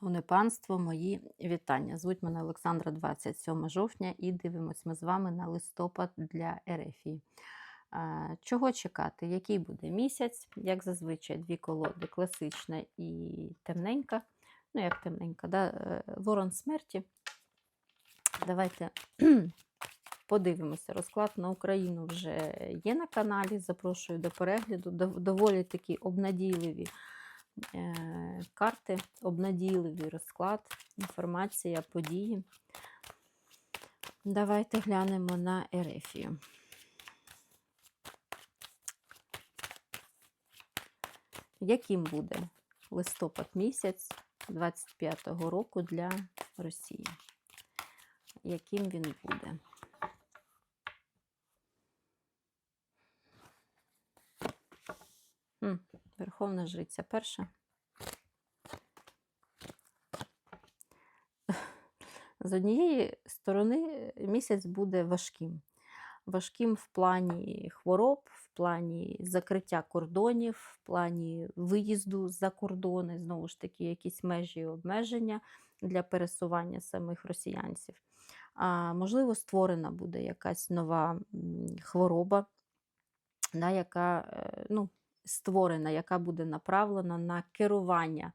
Шановне панство, мої вітання. Звуть мене Олександра 27 жовтня і дивимось ми з вами на листопад для Ерефії. Чого чекати? Який буде місяць? Як зазвичай, дві колоди класична і темненька. Ну, як темненька, да? е, ворон смерті. Давайте подивимося. Розклад на Україну вже є на каналі. Запрошую до перегляду. Доволі такі обнадійливі карти, обнадійливий розклад, інформація, події. Давайте глянемо на Ерефію. Яким буде листопад місяць 25-го року для Росії? Яким він буде? Верховна жриця перша. З однієї сторони місяць буде важким. Важким в плані хвороб, в плані закриття кордонів, в плані виїзду за кордони, знову ж таки, якісь межі і обмеження для пересування самих росіянців. А, можливо, створена буде якась нова хвороба, да, яка е, ну, створена, яка буде направлена на керування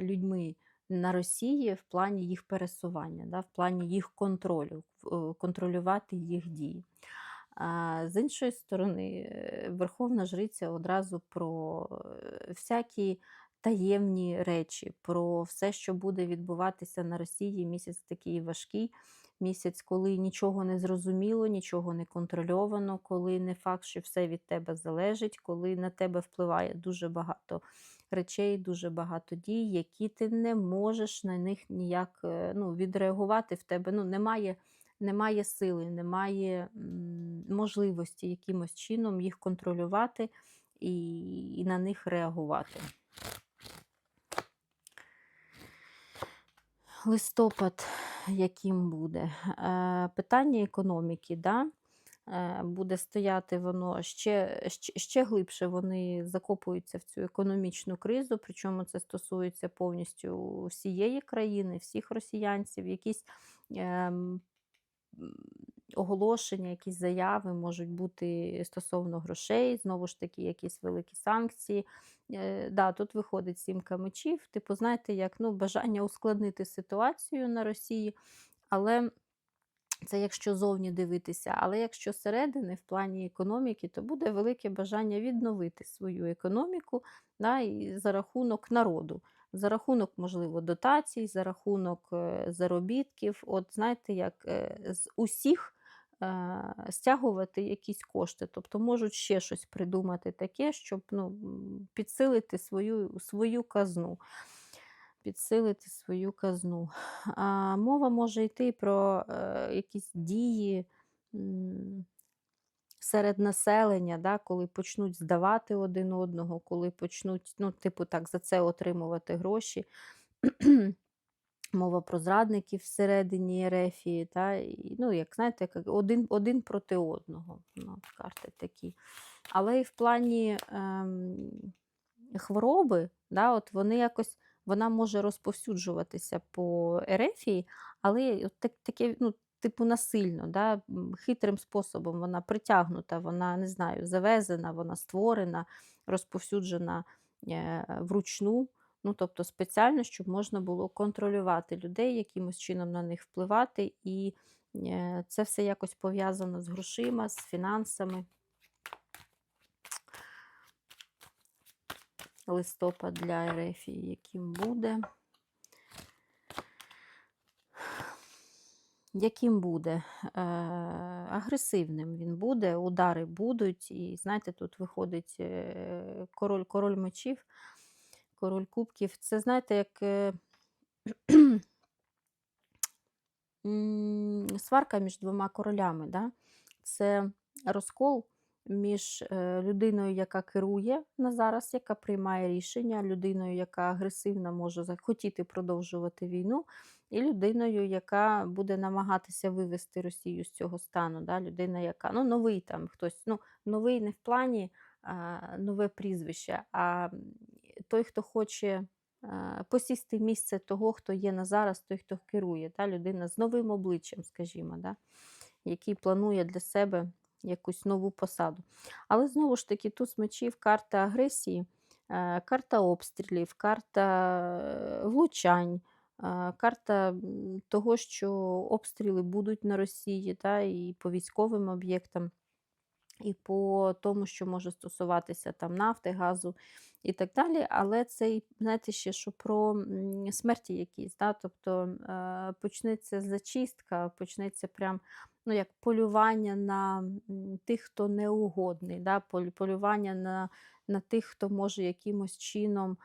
людьми на Росії в плані їх пересування, да, в плані їх контролю, е, контролювати їх дії. З іншої сторони, е, Верховна Жриця одразу про е, всякі таємні речі, про все, що буде відбуватися на Росії. Місяць такий важкий, місяць, коли нічого не зрозуміло, нічого не контрольовано, коли не факт, що все від тебе залежить, коли на тебе впливає дуже багато речей, дуже багато дій, які ти не можеш на них ніяк е, ну, відреагувати в тебе. Ну, немає, немає сили, немає можливості якимось чином їх контролювати і, і на них реагувати. Листопад, яким буде? Е, Питання економіки, да? е, буде стояти воно ще, ще, ще глибше вони закопуються в цю економічну кризу, причому це стосується повністю всієї країни, всіх росіянців, якісь ем, оголошення, якісь заяви можуть бути стосовно грошей, знову ж таки, якісь великі санкції. Е, да, тут виходить сімка мечів, типу, знаєте, як ну, бажання ускладнити ситуацію на Росії, але це якщо зовні дивитися, але якщо зсередини, в плані економіки, то буде велике бажання відновити свою економіку да, і за рахунок народу, за рахунок, можливо, дотацій, за рахунок е, заробітків. От знаєте, як е, з усіх стягувати якісь кошти, тобто можуть ще щось придумати таке, щоб ну, підсилити свою, свою казну. Підсилити свою казну. А, мова може йти про е, якісь дії серед населення, да, коли почнуть здавати один одного, коли почнуть, ну, типу, так, за це отримувати гроші. Мова про зрадників всередині Ерефії, та, і, ну, як знаєте, як один, один проти одного. Ну, карти такі. Але і в плані ем, хвороби, да, от вони якось, вона може розповсюджуватися по Ерефії, але от так, таке, ну, типу насильно, да, хитрим способом вона притягнута, вона, не знаю, завезена, вона створена, розповсюджена е, вручну. Ну, тобто спеціально, щоб можна було контролювати людей, якимось чином на них впливати, і е, це все якось пов'язано з грошима, з фінансами. Листопад для Ерефії, яким буде. Яким буде? Е, агресивним він буде, удари будуть. І знаєте, тут виходить е, король, король мечів, король кубків. Це, знаєте, як е, сварка між двома королями. Да? Це розкол між е, людиною, яка керує на зараз, яка приймає рішення, людиною, яка агресивно може захотіти продовжувати війну, і людиною, яка буде намагатися вивести Росію з цього стану. Да? Людина, яка ну, новий там хтось, ну, новий не в плані нове прізвище, а той, хто хоче е, посісти місце того, хто є на зараз, той, хто керує, та, людина з новим обличчям, скажімо, да, який планує для себе якусь нову посаду. Але знову ж таки, туз мечів, карта агресії, е, карта обстрілів, карта е, влучань, карта того, що обстріли будуть на Росії, та, і по військовим об'єктам, і по тому, що може стосуватися там нафти, газу і так далі. Але це, знаєте, ще що про смерті якісь, да? тобто е, почнеться зачистка, почнеться прям ну, як полювання на тих, хто неугодний, да? полювання на, на тих, хто може якимось чином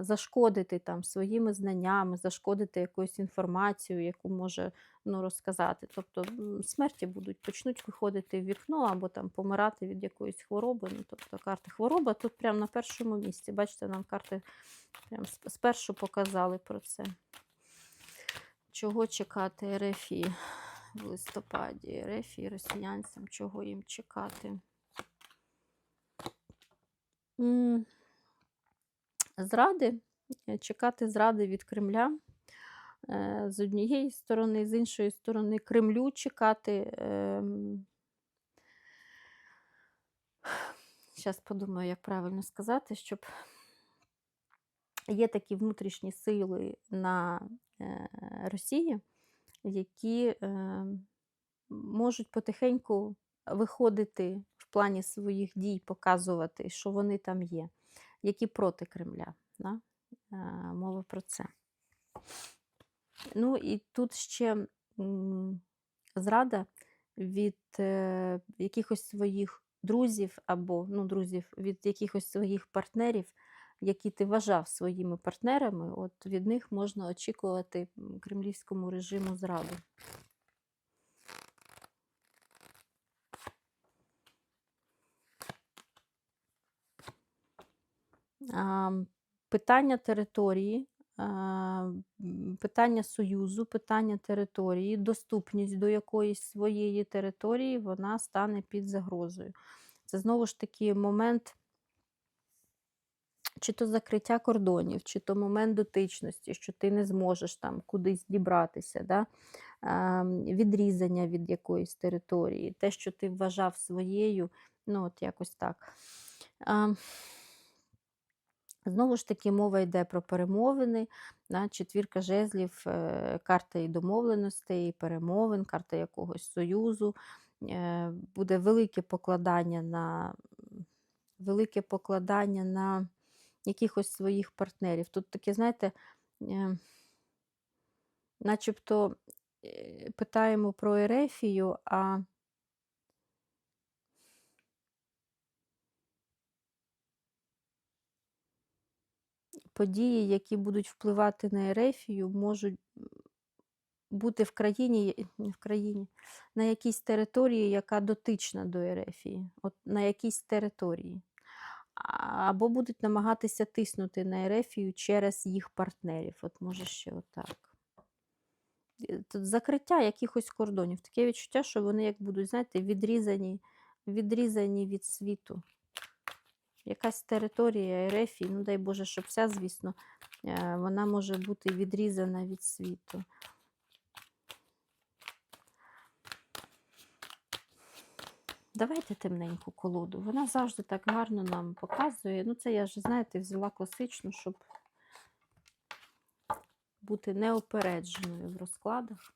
зашкодити там своїми знаннями, зашкодити якоюсь інформацією, яку може ну, розказати. Тобто смерті будуть, почнуть виходити в вікно або там помирати від якоїсь хвороби. Ну, тобто карта хвороба тут прямо на першому місці. Бачите, нам карти прям спершу показали про це. Чого чекати РФІ в листопаді? РФІ росіянцям, чого їм чекати? М, Зради, е, чекати зради від Кремля. Е, З однієї сторони, з іншої сторони, Кремлю чекати. ем, Зараз подумаю, як правильно сказати, щоб є такі внутрішні сили на е, Росії, які можуть потихеньку виходити в плані своїх дій, показувати, що вони там є, які проти Кремля. Да? Е, Мова про це. Ну і тут ще зрада від е, якихось своїх друзів або ну, друзів від якихось своїх партнерів, які ти вважав своїми партнерами, от від них можна очікувати кремлівському режиму зраду. Питання території, питання союзу, питання території, доступність до якоїсь своєї території, вона стане під загрозою. Це знову ж таки момент чи то закриття кордонів, чи то момент дотичності, що ти не зможеш там кудись дібратися, да? відрізання від якоїсь території, те, що ти вважав своєю, ну от якось так. Знову ж таки, мова йде про перемовини. Да? Четвірка жезлів, е, карта і домовленостей, перемовин, карта якогось союзу. Е, Буде велике покладання на велике покладання на якихось своїх партнерів. Тут таке, знаєте, е, начебто питаємо про Ерефію, а події, які будуть впливати на Ерефію, можуть бути в країні, в країні, на якійсь території, яка дотична до Ерефії, от на якійсь території. Або будуть намагатися тиснути на Ерефію через їх партнерів. От може ще отак. Е, Тут закриття якихось кордонів. Таке відчуття, що вони як будуть, знаєте, відрізані, відрізані від світу. Якась територія Ерефії, ну дай Боже, щоб вся, звісно, е, вона може бути відрізана від світу. Давайте темненьку колоду. Вона завжди так гарно нам показує. Ну, це я вже, знаєте, взяла класичну, щоб бути неопередженою в розкладах.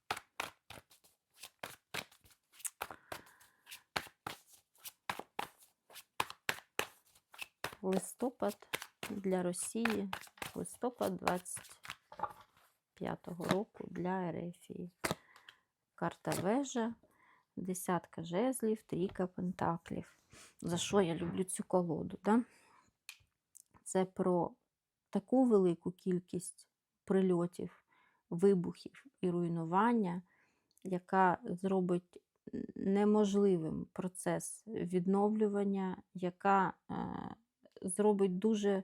Листопад для Росії, листопад 25-го року для Ерефії. Карта вежа, десятка жезлів, трійка пентаклів. За що я люблю цю колоду? Да? Це про таку велику кількість прильотів, вибухів і руйнування, яка зробить неможливим процес відновлювання, яка е, зробить дуже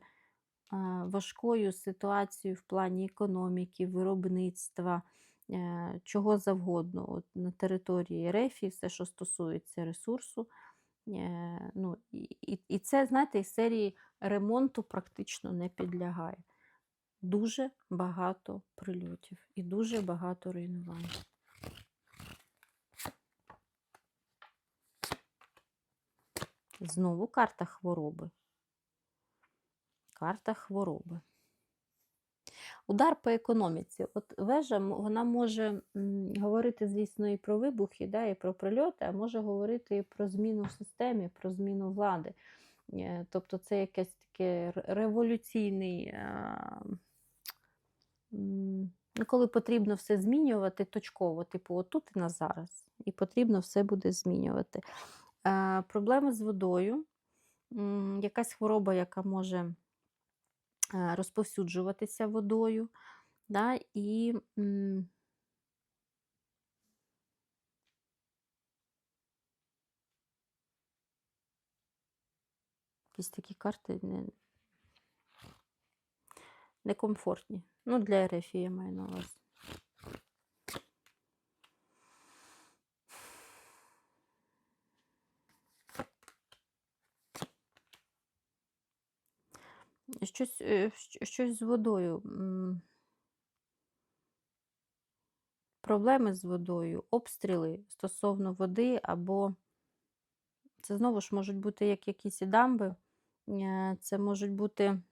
важкою ситуацію в плані економіки, виробництва, е, чого завгодно. От на території РФ, все, що стосується ресурсу. Е, ну, і, і, і це, знаєте, із серії ремонту практично не підлягає. дуже багато прильотів і дуже багато руйнувань. Знову карта хвороби. Карта хвороби. Удар по економіці. От вежа вона може говорити, звісно, і про вибухи, да, і про прильоти, а може говорити і про зміну в системі, про зміну влади. Е, Тобто це якесь таке революційний. Ну, коли потрібно все змінювати точково, типу, отут і на зараз, і потрібно все буде змінювати. Е, Проблеми з водою, якась хвороба, яка може е, розповсюджуватися водою, да, і якісь такі карти не, некомфортні. Ну, для РФ я маю на увазі. Щось, е, щось з водою. Проблеми з водою, обстріли стосовно води, або це знову ж можуть бути як якісь дамби, е, це можуть бути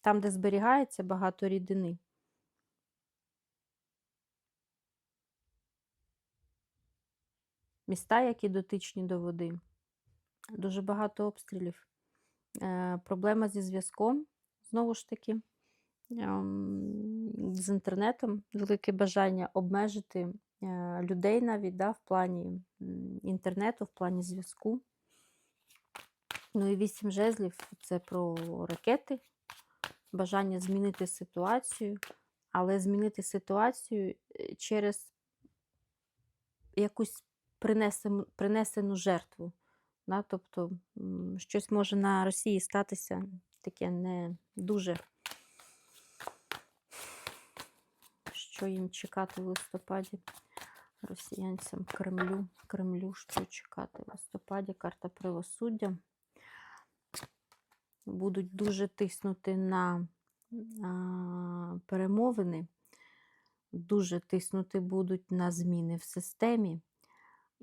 там, де зберігається багато рідини. Міста, які дотичні до води. Дуже багато обстрілів. Е, Проблема зі зв'язком, знову ж таки, ем, з інтернетом, велике бажання обмежити е, людей навіть да, в плані інтернету, в плані зв'язку. Ну і вісім жезлів це про ракети, бажання змінити ситуацію, але змінити ситуацію е, через якусь принесену, принесену жертву. Да? Тобто щось може на Росії статися таке не дуже, що їм чекати в листопаді росіянцям Кремлю. Кремлю, що чекати в листопаді, карта правосуддя. Будуть дуже тиснути на а, перемовини, дуже тиснути будуть на зміни в системі.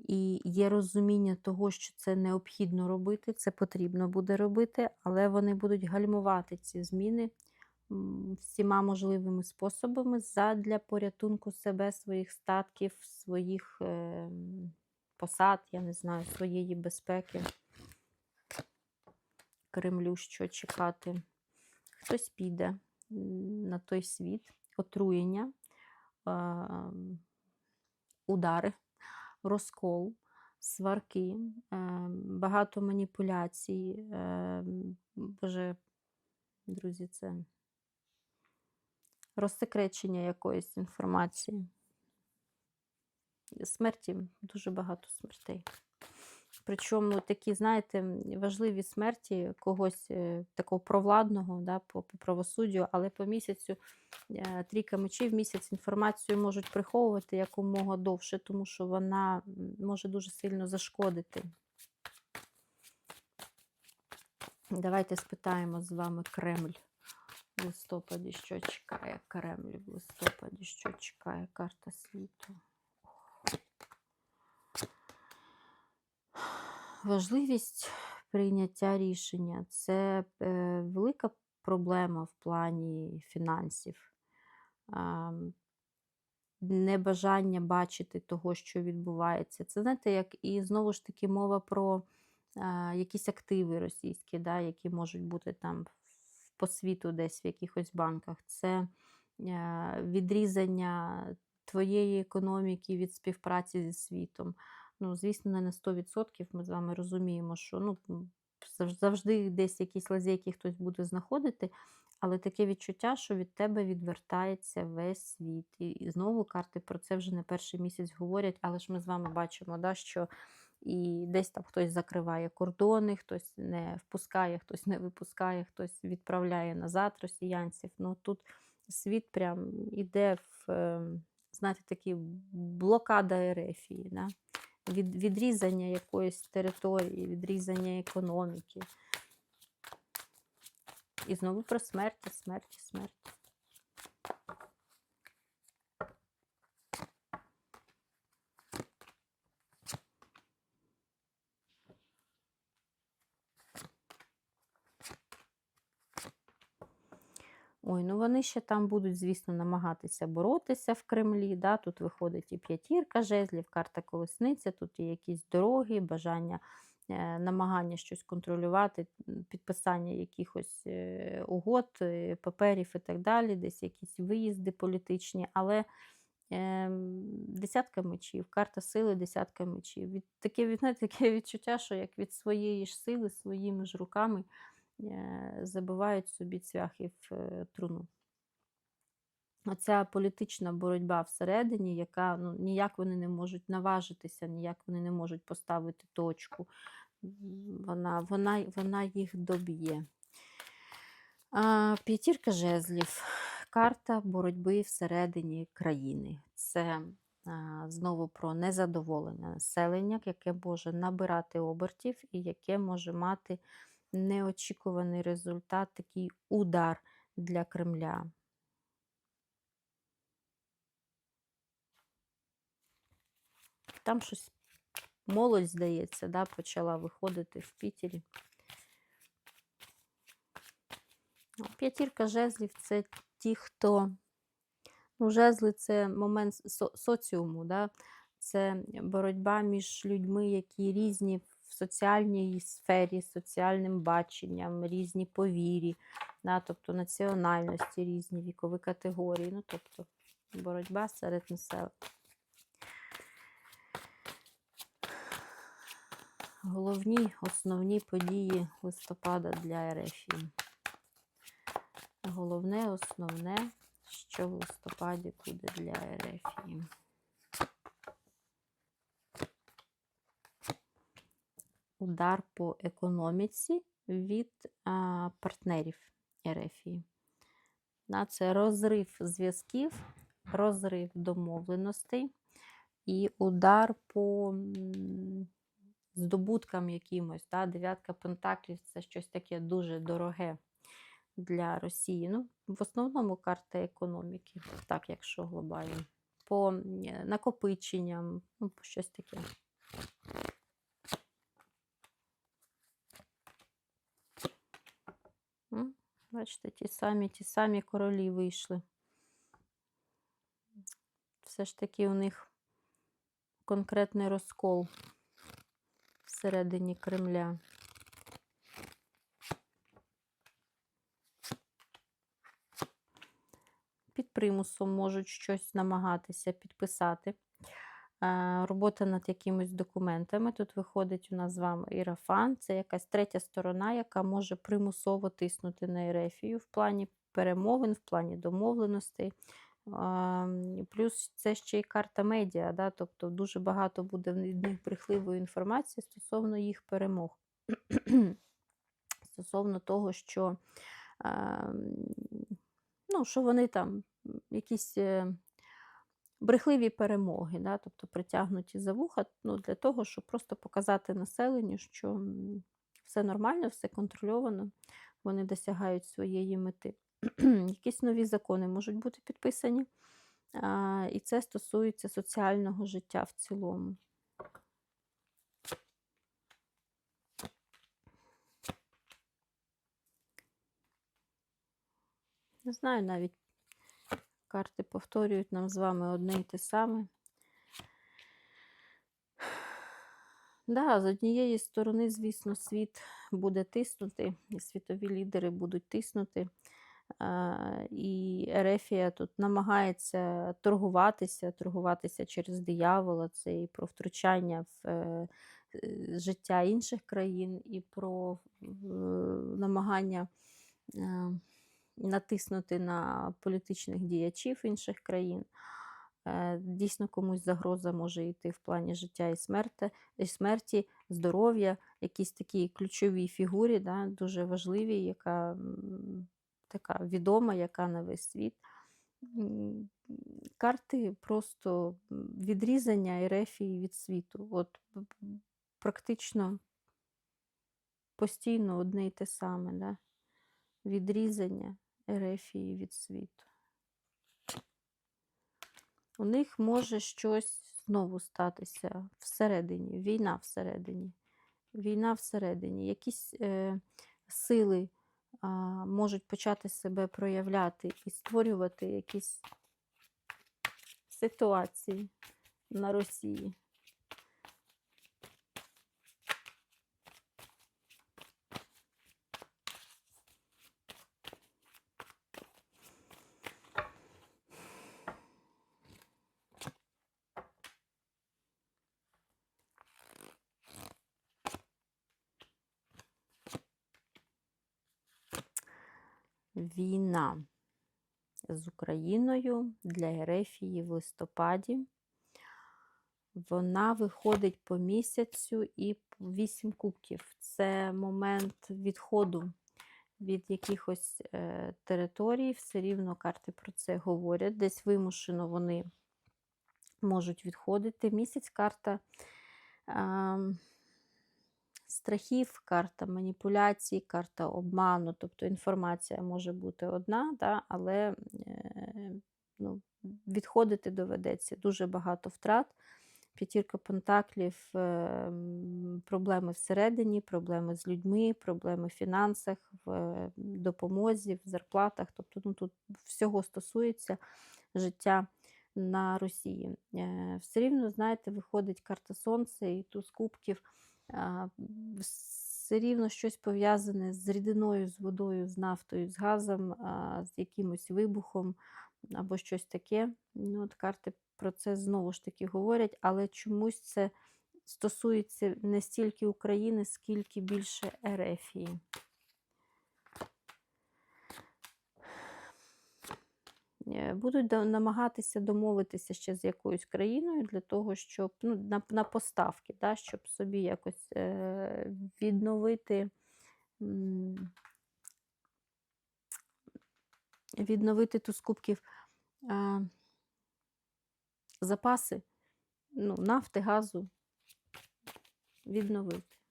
І є розуміння того, що це необхідно робити, це потрібно буде робити, але вони будуть гальмувати ці зміни всіма можливими способами задля порятунку себе, своїх статків, своїх е, посад, я не знаю, своєї безпеки. Кремлю що чекати. Хтось піде на той світ, отруєння, удари, розкол, сварки, е, багато маніпуляцій. е, Боже, друзі, це розсекречення якоїсь інформації. Смерті, дуже багато смертей. Причому такі, знаєте, важливі смерті когось е, такого провладного да, по, по правосуддю, але по місяцю е, трійка мечів місяць інформацію можуть приховувати якомога довше, тому що вона може дуже сильно зашкодити. Давайте спитаємо з вами Кремль в листопаді, що чекає Кремль в листопаді, що чекає карта світу. Важливість прийняття рішення це е, велика проблема в плані фінансів. Небажання бачити того, що відбувається. Це знаєте, як і знову ж таки мова про якісь активи російські, да, які можуть бути там по світу десь в якихось банках. Це е, відрізання твоєї економіки від співпраці зі світом. Ну, звісно, не на 100%. Ми з вами розуміємо, що ну, завжди десь якісь лазейки хтось буде знаходити, але таке відчуття, що від тебе відвертається весь світ. І, і знову карти про це вже не перший місяць говорять, але ж ми з вами бачимо, да, що і десь там хтось закриває кордони, хтось не впускає, хтось не випускає, хтось відправляє назад росіянців. Ну тут світ прям іде в, ем, знаєте, такі блокада Ерефії. Да? Від, відрізання якоїсь території, відрізання економіки. І знову про смерть, смерть, смерті. Ой, ну вони ще там будуть, звісно, намагатися боротися в Кремлі. Да? Тут виходить і п'ятірка жезлів, карта колесниця, тут і якісь дороги, бажання, е, намагання щось контролювати, підписання якихось е, угод, е, паперів і так далі, десь якісь виїзди політичні. Але ем, десятка мечів, карта сили, десятка мечів. Від, таке, знаєте, таке відчуття, що як від своєї ж сили, своїми ж руками забивають собі цвяхи в е, труну. Оця політична боротьба всередині, яка ну, ніяк вони не можуть наважитися, ніяк вони не можуть поставити точку. Вона, вона, вона їх доб'є. П'ятірка жезлів. Карта боротьби всередині країни. Це а, знову про незадоволене населення, яке може набирати обертів і яке може мати неочікуваний результат, такий удар для Кремля. Там щось молодь, здається, да, почала виходити в Пітері. Ну, П'ятірка жезлів це ті, хто. Ну, жезли це момент со- соціуму, да? це боротьба між людьми, які різні соціальній сфері, соціальним баченням, різні по вірі, да? тобто національності, різні вікові категорії. Ну, тобто боротьба серед населення. Головні основні події листопада для Ерефії. Головне, основне, що в листопаді буде для Ерефії. Удар по економіці від а, партнерів Ерефії. Це розрив зв'язків, розрив домовленостей і удар по здобуткам якимось. Да? Дев'ятка пентаклів це щось таке дуже дороге для Росії. Ну, в основному карта економіки, так, якщо глобально. По накопиченням, ну, щось таке. М, Бачите, ті самі, ті самі королі вийшли. Все ж таки у них конкретний розкол всередині Кремля. Під примусом можуть щось намагатися підписати. Робота над якимись документами. Тут виходить у нас з вами ірафан. Це якась третя сторона, яка може примусово тиснути на Ерефію в плані перемовин, в плані домовленостей. Плюс це ще й карта медіа, да? тобто дуже багато буде від них брехливої інформації стосовно їх перемог. Стосовно того, що, ну, що вони там якісь е, брехливі перемоги, да? тобто притягнуті за вуха ну, для того, щоб просто показати населенню, що все нормально, все контрольовано, вони досягають своєї мети. Якісь нові закони можуть бути підписані, а, і це стосується соціального життя в цілому. Не знаю, навіть карти повторюють нам з вами одне й те саме. Да, з однієї сторони, звісно, світ буде тиснути, і світові лідери будуть тиснути. І Ерефія тут намагається торгуватися, торгуватися через диявола. Це і про втручання в е, е, життя інших країн, і про намагання е, натиснути на політичних діячів інших країн. Е, Дійсно, комусь загроза може йти в плані життя і смерті, і смерті здоров'я, якісь такі ключові фігурі, да, дуже важливі, яка така відома, яка на весь світ. Карти просто відрізання Ерефії від світу. От практично постійно одне й те саме. Да? відрізання Ерефії від світу. У них може щось знову статися всередині, війна всередині. Війна всередині. Якісь е, сили а, можуть почати себе проявляти і створювати якісь ситуації на Росії. Війна з Україною для Ерефії в листопаді. Вона виходить по місяцю і вісім кубків. Це момент відходу від якихось е, територій. Все рівно карти про це говорять. Десь вимушено вони можуть відходити. Місяць карта е, страхів, карта маніпуляцій, карта обману. Тобто інформація може бути одна, да, але е, ну, відходити доведеться дуже багато втрат. П'ятірка пентаклів, проблеми всередині, проблеми з людьми, проблеми в фінансах, в допомозі, в зарплатах. Тобто ну, тут всього стосується життя на Росії. Е, все рівно, знаєте, виходить карта Сонця і туз кубків. Все рівно щось пов'язане з рідиною, з водою, з нафтою, з газом, з якимось вибухом або щось таке. Ну, от Карти про це знову ж таки говорять, але чомусь це стосується не стільки України, скільки більше Ерефії. Будуть намагатися домовитися ще з якоюсь країною для того, щоб ну, на на поставки, да, щоб собі якось е, відновити відновити ту з кубків е, запаси ну, нафти, газу, відновити.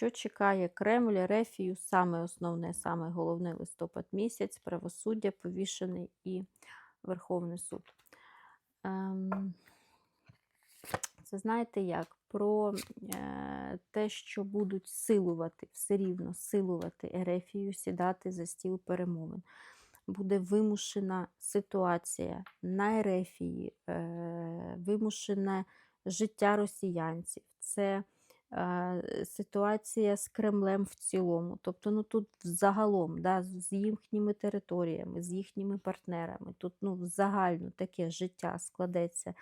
Що чекає Кремль, Рефію, саме основне, саме головне листопад місяць, правосуддя, повішений і Верховний суд. Ем, це знаєте як? Про е, те, що будуть силувати, все рівно силувати Ерефію, сідати за стіл перемовин. Буде вимушена ситуація на Ерефії, е, вимушене життя росіянців. Це ситуація з Кремлем в цілому. Тобто, ну тут взагалом, да, з їхніми територіями, з їхніми партнерами. Тут ну, загально таке життя складеться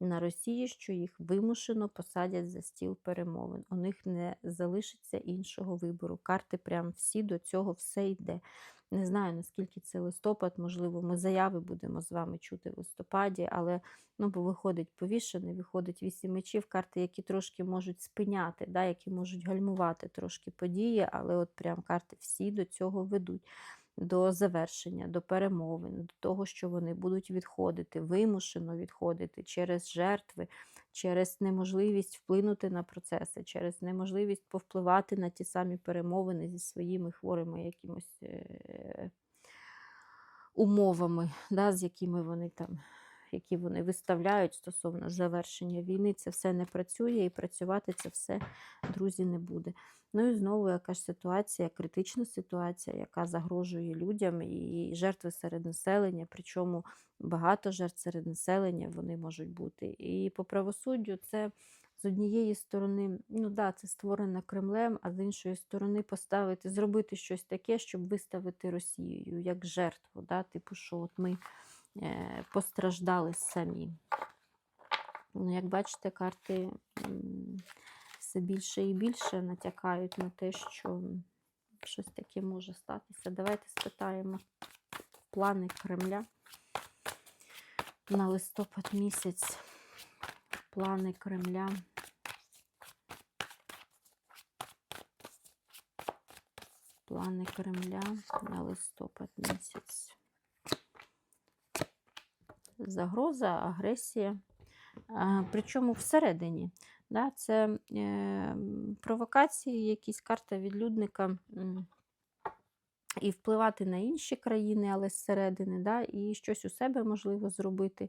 на Росії, що їх вимушено посадять за стіл перемовин. У них не залишиться іншого вибору. Карти прям всі до цього все йде. Не знаю, наскільки це листопад, можливо, ми заяви будемо з вами чути в листопаді, але ну, бо виходить повішений, виходить вісім мечів, карти, які трошки можуть спиняти, да, які можуть гальмувати трошки події, але от прям карти всі до цього ведуть до завершення, до перемовин, до того, що вони будуть відходити, вимушено відходити через жертви, через неможливість вплинути на процеси, через неможливість повпливати на ті самі перемовини зі своїми хворими якимось е умовами, да, з якими вони там. Які вони виставляють стосовно завершення війни, це все не працює, і працювати це все, друзі, не буде. Ну і знову якась ситуація, критична ситуація, яка загрожує людям і жертви серед населення, причому багато жертв серед населення вони можуть бути. І по правосуддю це з однієї сторони, ну да, це створено Кремлем, а з іншої сторони поставити, зробити щось таке, щоб виставити Росією як жертву. да, Типу, що от ми постраждали самі. Ну, Як бачите, карти все більше і більше натякають на те, що щось таке може статися. Давайте спитаємо плани Кремля на листопад місяць. Плани Кремля. Плани Кремля на листопад місяць. Загроза, агресія причому всередині. Да, це е, провокації, якісь карта відлюдника. І впливати на інші країни, але зсередини, да, і щось у себе можливо зробити.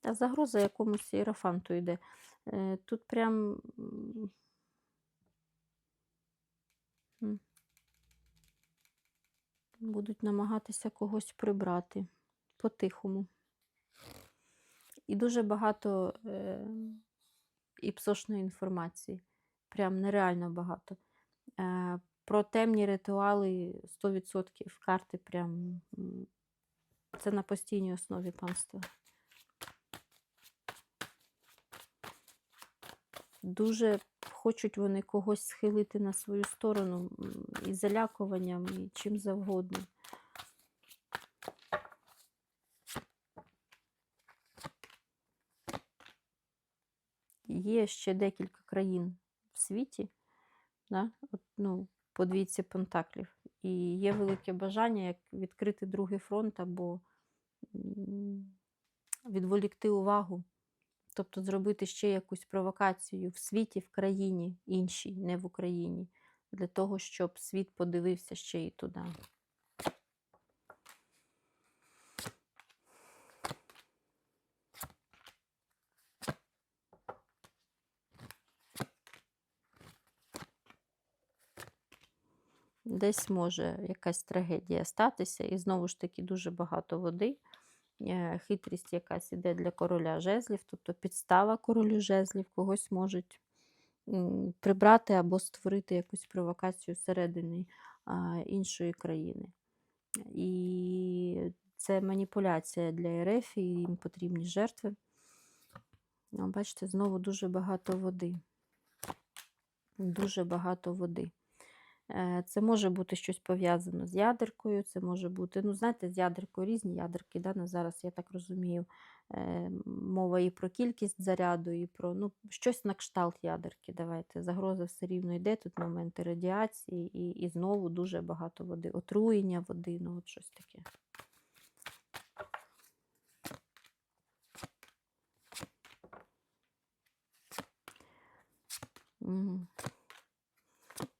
Та загроза якомусь іерофанту йде. Е, Тут прям. Будуть намагатися когось прибрати по-тихому. І дуже багато е, іпсошної інформації. Прям нереально багато. Е, про темні ритуали 100% карти прям це на постійній основі панства. Дуже хочуть вони когось схилити на свою сторону і залякуванням, і чим завгодно. Є ще декілька країн в світі, да? От, ну, по пентаклів. І є велике бажання як відкрити другий фронт або відволікти увагу, тобто зробити ще якусь провокацію в світі, в країні іншій, не в Україні, для того, щоб світ подивився ще і туди. Десь може якась трагедія статися, і знову ж таки дуже багато води. Е, Хитрість якась іде для короля жезлів, тобто підстава королю жезлів, когось можуть прибрати або створити якусь провокацію всередині іншої країни. І це маніпуляція для РФ, і їм потрібні жертви. Бачите, знову дуже багато води. Дуже багато води. Е, Це може бути щось пов'язано з ядеркою, це може бути, ну, знаєте, з ядеркою різні ядерки. Да? На зараз, я так розумію, е, мова і про кількість заряду, і про ну, щось на кшталт ядерки. Давайте. Загроза все рівно йде. Тут моменти радіації, і, і знову дуже багато води. Отруєння води, ну от щось таке. Мгм.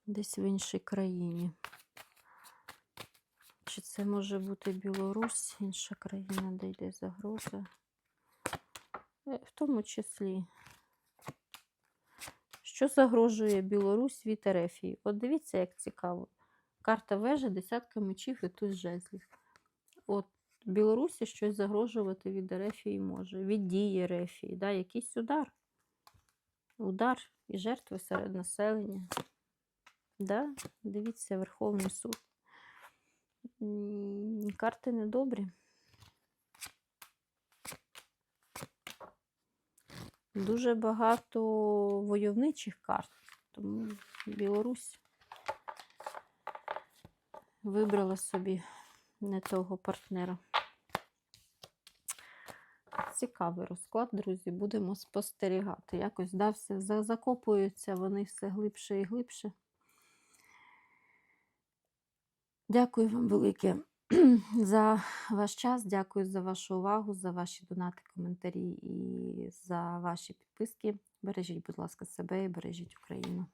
Десь в іншій країні. Чи це може бути Білорусь, інша країна, де йде загроза? Е, В тому числі. Що загрожує Білорусь від Ерефії? От дивіться, як цікаво. Карта вежа, десятка мечів і туз жезлів. От Білорусі щось загрожувати від Ерефії може, від дії Ерефії, да? якийсь удар. Удар і жертви серед населення. Да? Дивіться, Верховний суд. Карти недобрі. Дуже багато войовничих карт. Тому Білорусь вибрала собі не того партнера. Цікавий розклад, друзі. Будемо спостерігати. Якось да, все закопуються вони все глибше і глибше. Дякую вам велике за ваш час. Дякую за вашу увагу, за ваші донати, коментарі і за ваші підписки. Бережіть, будь ласка, себе і бережіть Україну.